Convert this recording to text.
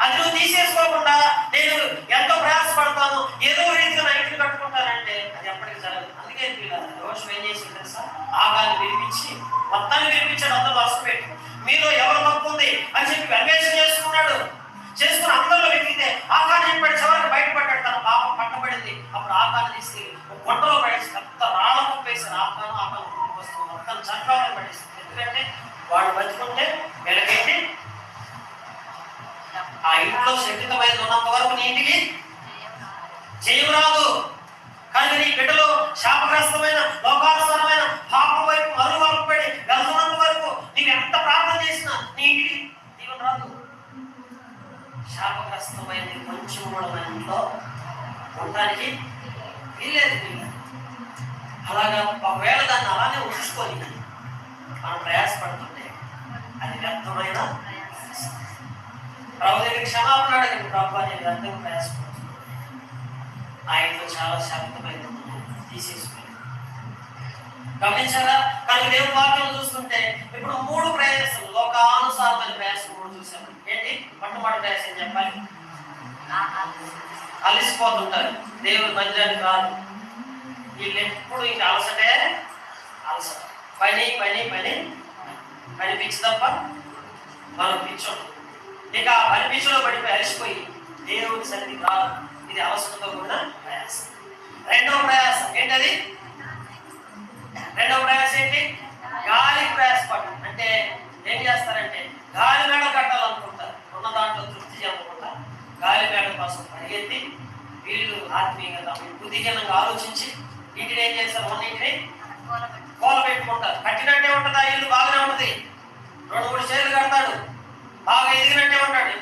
అది నువ్వు తీసేసుకోకుండా నేను ఎంతో ప్రయాసపడతాను. ఏదో రీతిగా నా ఇంటికి కట్టుకుంటానంటే అది ఎప్పటికీ జరగదు. అందుకే రోషం ఏం చేసి తెలుసా ఆగాన్ని వినిపించి మొత్తాన్ని వినిపించాడు అందరూ వరుస పెట్టి. మీలో ఎవరు తప్పు ఉంది అని చెప్పి అన్వేషణ చేసుకున్నాడు. చేసుకుని అందరిలో వెతికితే ఆకాన్ని చెప్పాడు చివరికి బయటపడ్డాడు. తన పాపం పట్టబడింది. అప్పుడు ఆకాన్ని తీసి ఒక గుంటలో పడేసి అంత రాళ్ళ పంపేసారు ఆకాను ఆకాను వస్తుంది. మొత్తం చంద్రంలో పడేసి ఎందుకంటే వాడు బతుకుంటే వెలకెట్టి ఆ ఇంట్లో శక్తితమైన ఉన్నంత వరకు నీ ఇంటికి చేయరాదు కానీ నీ బిడ్డలు శాపగ్రస్తమైన లోకానుసారమైన పాపం వైపు మరువైపు పడి వెళ్తున్నంత వరకు నీకు ఎంత ప్రార్థన చేసినా నీ ఇంటికి దీవెన రాదు. శాపగ్రస్తమైన కొంచెం కూడా మన ఇంట్లో ఉండడానికి వీల్లేదు అలాగా ఒకవేళ దాన్ని అలానే ఉంచుకొని మనం ప్రయాసపడతాం. క్షమాపణ అడగండి ప్రభు నేను వ్యర్థం ప్రయాసపడుతున్నాను ఆయనతో చాలా శాంతమైన తీసేసుకుని. గమనించారా? కానీ దేవుని వాక్యం చూస్తుంటే ఇప్పుడు మూడు ప్రయాసం లోకానుసారమైన ప్రయాసం మూడు చూసాము ఏంటి? మొట్టమొదటి ప్రయాసం చెప్పాలి? అలసిపోతుంటారు. దేవుని మందిరానికి రాదు వీళ్ళు ఎప్పుడు ఇంకా అలసటే? అలసట. పని పని పని. పని పిచ్చి తప్ప మనం పిచ్చం ఇక ఆ పని పిచ్చిలో పడిపోయి అలసిపోయి దేవుని సన్నిధికి రాదు ఇది అవసరంతో కూడా ప్రయాసం. రెండవ ప్రయాసం ఏంటది? రెండవ ప్రయాసం ఏంటి? గాలి ప్రయాసపడడం అంటే ఏం చేస్తారంటే గాలి మేడ కట్టాలనుకుంటారు. ఉన్న దాంట్లో తృప్తి చెందకుండా గాలి మేడ కోసం పరిగెత్తి వీళ్ళు ఆత్మీయంగా బుద్ధిజనంగా ఆలోచించి ఇంటిని ఏం చేస్తారు? ఉన్న ఇంటిని కోల పెట్టుకుంటారు కట్టినట్టే ఉంటుంది? ఆ ఇల్లు బాగానే ఉంటుంది రెండు మూడు చీరలు కడతాడు. బాగా ఎదిగినట్టే ఉంటాడు